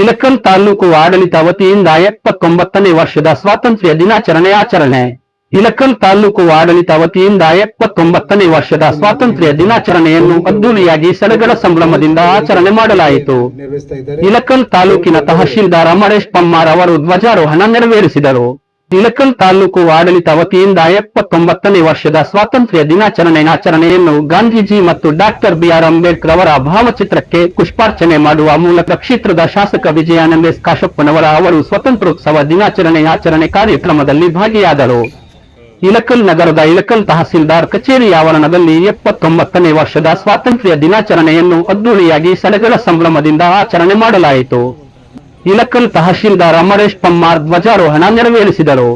ಇಲಕಲ್ ತಾಲೂಕು ಆಡಳಿತ ವತಿಯಿಂದ ಎಪ್ಪತ್ತೊಂಬತ್ತನೇ ವರ್ಷದ ಸ್ವಾತಂತ್ರ್ಯ ದಿನಾಚರಣೆ ಆಚರಣೆ. ಇಲಕಲ್ ತಾಲೂಕು ಆಡಳಿತ ವತಿಯಿಂದ ಎಪ್ಪತ್ತೊಂಬತ್ತನೇ ವರ್ಷದ ಸ್ವಾತಂತ್ರ್ಯ ದಿನಾಚರಣೆಯನ್ನು ಅದ್ದೂರಿಯಾಗಿ ಸಡಗರ ಸಂಭ್ರಮದಿಂದ ಆಚರಣೆ ಮಾಡಲಾಯಿತು. ಇಲಕಲ್ ತಾಲೂಕಿನ ತಹಶೀಲ್ದಾರ್ ಅಮರೇಶ್ ಪಮ್ಮಾರ್ ಅವರು ಧ್ವಜಾರೋಹಣ ನೆರವೇರಿಸಿದರು. ಇಲಕಲ್ ತಾಲೂಕು ಆಡಳಿತ ವತಿಯಿಂದ ಎಪ್ಪತ್ತೊಂಬತ್ತನೇ ವರ್ಷದ ಸ್ವಾತಂತ್ರ್ಯ ದಿನಾಚರಣೆ ಆಚರಣೆಯನ್ನು ಗಾಂಧೀಜಿ ಮತ್ತು ಡಾಕ್ಟರ್ ಬಿಆರ್ ಅಂಬೇಡ್ಕರ್ ಅವರ ಭಾವಚಿತ್ರಕ್ಕೆ ಪುಷ್ಪಾರ್ಚನೆ ಮಾಡುವ ಮೂಲಕ ಕ್ಷೇತ್ರದ ಶಾಸಕ ವಿಜಯಾನಂದ ಕಾಶಪ್ಪನವರ ಅವರು ಸ್ವತಂತ್ರೋತ್ಸವ ದಿನಾಚರಣೆ ಆಚರಣೆ ಕಾರ್ಯಕ್ರಮದಲ್ಲಿ ಭಾಗಿಯಾದರು. ಇಲಕಲ್ ನಗರದ ಇಲಕಲ್ ತಹಸೀಲ್ದಾರ್ ಕಚೇರಿ ಆವರಣದಲ್ಲಿ ಎಪ್ಪತ್ತೊಂಬತ್ತನೇ ವರ್ಷದ ಸ್ವಾತಂತ್ರ್ಯ ದಿನಾಚರಣೆಯನ್ನು ಅದ್ದೂರಿಯಾಗಿ ಸಡಗರ ಸಂಭ್ರಮದಿಂದ ಆಚರಣೆ ಮಾಡಲಾಯಿತು. ಇಲಕಲ್ ತಹಶೀಲ್ದಾರ್ ಅಮರೇಶ್ ಪಮ್ಮಾರ್ ಧ್ವಜಾರೋಹಣ ನೆರವೇರಿಸಿದರು.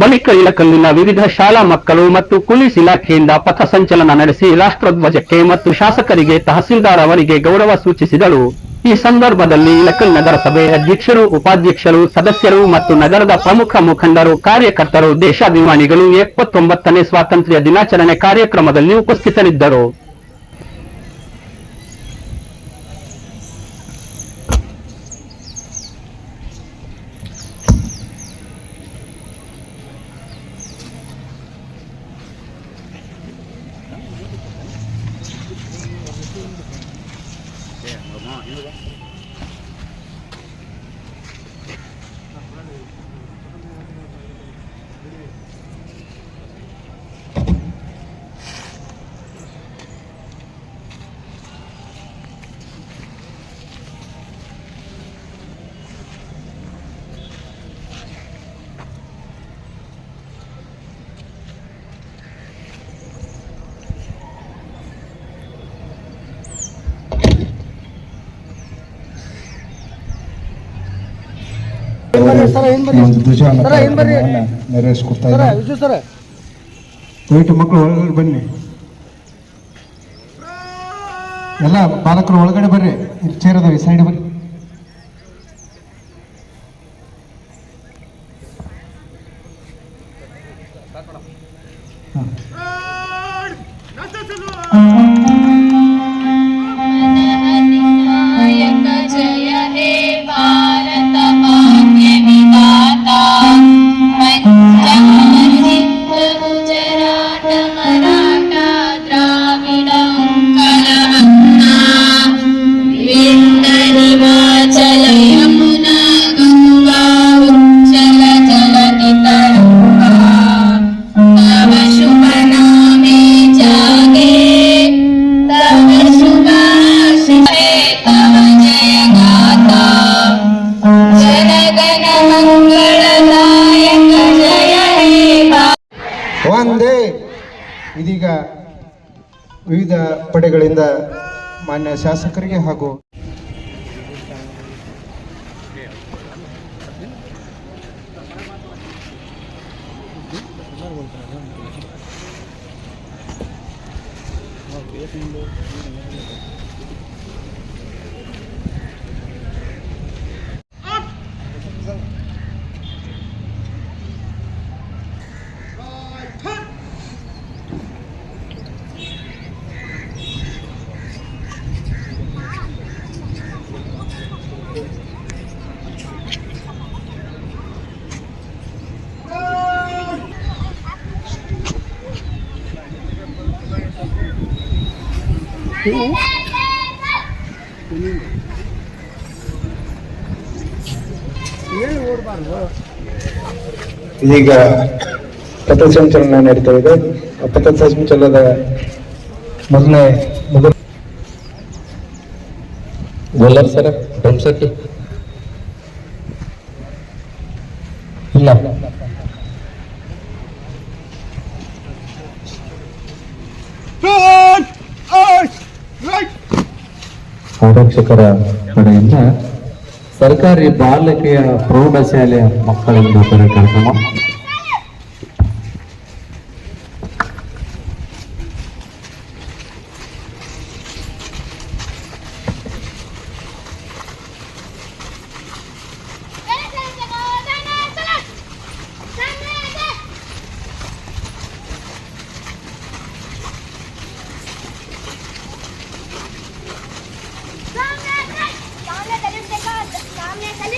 ಬಳಿಕ ಇಲಕಲ್ಲಿನ ವಿವಿಧ ಶಾಲಾ ಮಕ್ಕಳು ಮತ್ತು ಪೊಲೀಸ್ ಇಲಾಖೆಯಿಂದ ಪಥ ಸಂಚಲನ ನಡೆಸಿ ರಾಷ್ಟ್ರಧ್ವಜಕ್ಕೆ ಮತ್ತು ಶಾಸಕರಿಗೆ ತಹಸೀಲ್ದಾರ್ ಅವರಿಗೆ ಗೌರವ ಸೂಚಿಸಿದರು. ಈ ಸಂದರ್ಭದಲ್ಲಿ ಇಲಕಲ್ ನಗರಸಭೆ ಅಧ್ಯಕ್ಷರು, ಉಪಾಧ್ಯಕ್ಷರು, ಸದಸ್ಯರು ಮತ್ತು ನಗರದ ಪ್ರಮುಖ ಮುಖಂಡರು, ಕಾರ್ಯಕರ್ತರು, ದೇಶಾಭಿಮಾನಿಗಳು ಎಪ್ಪತ್ತೊಂಬತ್ತನೇ ಸ್ವಾತಂತ್ರ್ಯ ದಿನಾಚರಣೆ ಕಾರ್ಯಕ್ರಮದಲ್ಲಿ ಉಪಸ್ಥಿತರಿದ್ದರು. ಒಂದು ಧ್ವಜ ನೆರವೇರಿಸ್ಕೊಡ್ತಾ ಇದ್ದಾರೆ. ದಯವಿಟ್ಟು ಮಕ್ಕಳು ಒಳಗಡೆ ಬನ್ನಿ. ಎಲ್ಲ ಬಾಲಕರು ಒಳಗಡೆ ಬರ್ರಿ. ಇಲ್ಲಿ ಚೇರದವಿ ಸೈಡ್ ಬರ್ರಿ Gracias. ಒಂದೇ ಇದೀಗ ವಿವಿಧ ಪಡೆಗಳಿಂದ ಮಾನ್ಯ ಶಾಸಕರಿಗೆ ಹಾಗೂ ಈಗ ಪಥಸಂಚಲನ ನಡೀತಾ ಇದೆ. ಪಥ ಸಂಚಲನದ ಮೊದಲನೇ ಮೊದಲ ಸರ ಸರ್ ಧ್ವಂಸಕ್ಕೆ ಇಲ್ಲ. ಆರಕ್ಷಕರ ಕಡೆಯಿಂದ ಸರ್ಕಾರಿ ಬಾಲಕಿಯ ಪ್ರೌಢಶಾಲೆಯ ಮಕ್ಕಳಿಂದ ಕಾರ್ಯಕ್ರಮ